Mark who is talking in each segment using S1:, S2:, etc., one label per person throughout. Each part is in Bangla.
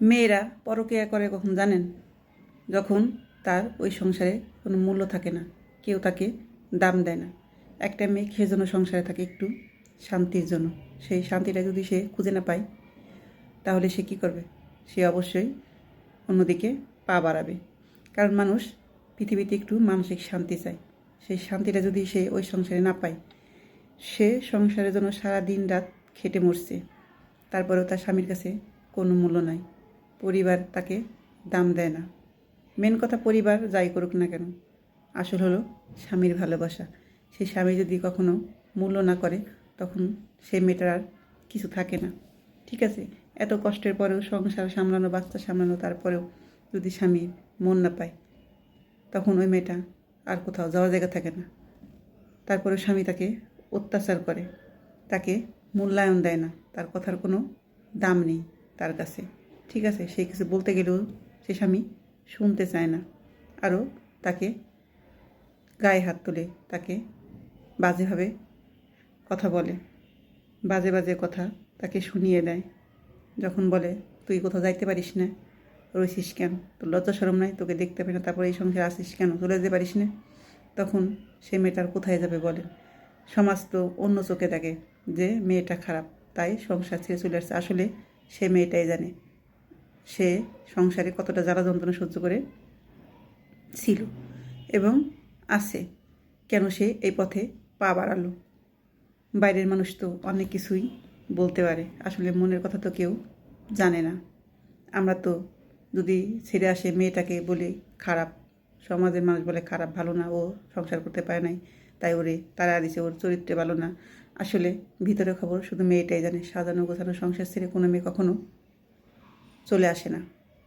S1: মেয়েরা পরকীয়া করে কখন জানেন? যখন তার ওই সংসারে কোনো মূল্য থাকে না, কেউ তাকে দাম দেয় না। একটা মেয়ে খেয়ে জন্য সংসারে থাকে একটু শান্তির জন্য। সেই শান্তিটা যদি সে খুঁজে না পায়, তাহলে সে কি করবে? সে অবশ্যই অন্যদিকে পা বাড়াবে। কারণ মানুষ পৃথিবীতে একটু মানসিক শান্তি চায়। সেই শান্তিটা যদি সে ওই সংসারে না পায়, সে সংসারের জন্য সারা দিন রাত খেটে মরছে। তারপরেও তার স্বামীর কাছে কোনো মূল্য নাই। পরিবার তাকে দাম দেয় না। মেন কথা পরিবার যাই করুক না কেন, আসল হলো স্বামীর ভালোবাসা। সেই স্বামী যদি কখনো মূল্য না করে, তখন সে মেয়েটার আর কিছু থাকে না। ঠিক আছে, এত কষ্টের পরেও সংসার সামলানো, বাচ্চা সামলানো, তারপরেও যদি স্বামী মন না পায়, তখন ওই মেয়েটা আর কোথাও যাওয়ার জায়গা থাকে না। তারপরে স্বামী তাকে অত্যাচার করে, তাকে মূল্যায়ন দেয় না। তার কথার কোনো দাম নেই তার কাছে। ঠিক আছে, সে কিছু বলতে গেলেও সে স্বামী শুনতে চায় না। আরও তাকে গায়ে হাত তুলে তাকে বাজেভাবে কথা বলে। বাজে বাজে কথা তাকে শুনিয়ে দেয়। যখন বলে, তুই কোথাও যাইতে পারিস না? রইছিস কেন? তোর লজ্জা সরম নাই? তোকে দেখতে পাই না, তারপরে এই সংসারে আসিস কেন? চলে যেতে পারিস না? তখন সে মেয়েটার কোথায় যাবে বলে। সমাজ তো অন্য চোখে দেখে যে মেয়েটা খারাপ, তাই সংসার ছেড়ে চলে আসছে। আসলে সে মেয়েটাই জানে। সে সংসারে কতটা জ্বালা যন্ত্রণা সহ্য করে ছিল এবং আছে। কেন সে এই পথে পা বাড়ালো? বাইরের মানুষ তো অনেক কিছুই বলতে পারে। আসলে মনের কথা তো কেউ জানে না। আমরা তো যদি ছেড়ে আসে মেয়েটাকে বলি খারাপ, সমাজের মানুষ বলে খারাপ, ভালো না, ও সংসার করতে পারে নাই, তাই ওরে তারা দিছে, ওর চরিত্রে ভালো না। আসলে ভিতরে খবর শুধু মেয়েটাই জানে। সাজানো গোছানো সংসার ছেড়ে কোনো মেয়ে কখনো চলে আসে না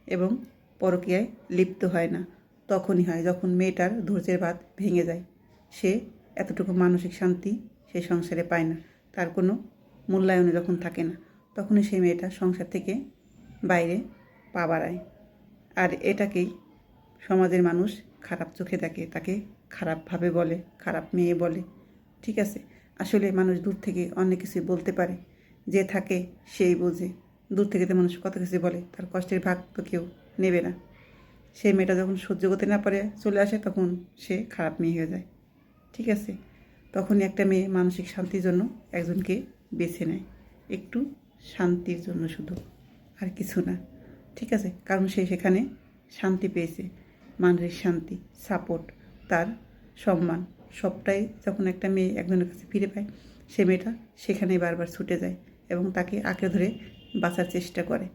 S1: এবং পরকীয়ায় লিপ্ত হয় না। তখনই হয় যখন মেয়েটার ধৈর্যের বাঁধ ভেঙে যায়। সে এতটুকু মানসিক শান্তি সে সংসারে পায় না। তার কোনো মূল্যায়নে যখন থাকে না। তখনই সেই মেয়েটা সংসার থেকে বাইরে পা বাড়ায়। আর এটাকেই সমাজের মানুষ খারাপ চোখে দেখে, তাকে খারাপভাবে বলে, খারাপ মেয়ে বলে। ঠিক আছে, আসলে মানুষ দূর থেকে অনেক কিছু বলতে পারে। যে থাকে সেই বোঝে। দূর থেকে তো মানুষ কত কিছু বলে, তার কষ্টের ভাগ তো কেউ নেবে না। সেই মেয়েটা যখন সহ্য করতে না পারে, চলে আসে, তখন সে খারাপ মেয়ে হয়ে যায়। ঠিক আছে? তখনই একটা মেয়ে মানসিক শান্তির জন্য একজনকে বেছে নেয়। একটু শান্তির জন্য শুধু, আর কিছু না। ঠিক আছে? কারণ সে সেখানে শান্তি পেয়েছে। মানসিক শান্তি সাপোর্ট তার সম্মান, সবটাই যখন একটা মেয়ে একজনের কাছে ফিরে পায়, সে মেয়েটা সেখানেই বারবার ছুটে যায় এবং তাকে আঁকড়ে ধরে বাঁচার চেষ্টা করে।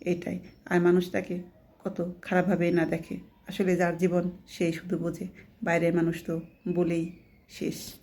S1: এটাই। আর মানুষ তাকে কত খারাপভাবে না দেখে। আসলে যার জীবন সেই শুধু বোঝে। বাইরের মানুষ তো বলেই শেষ।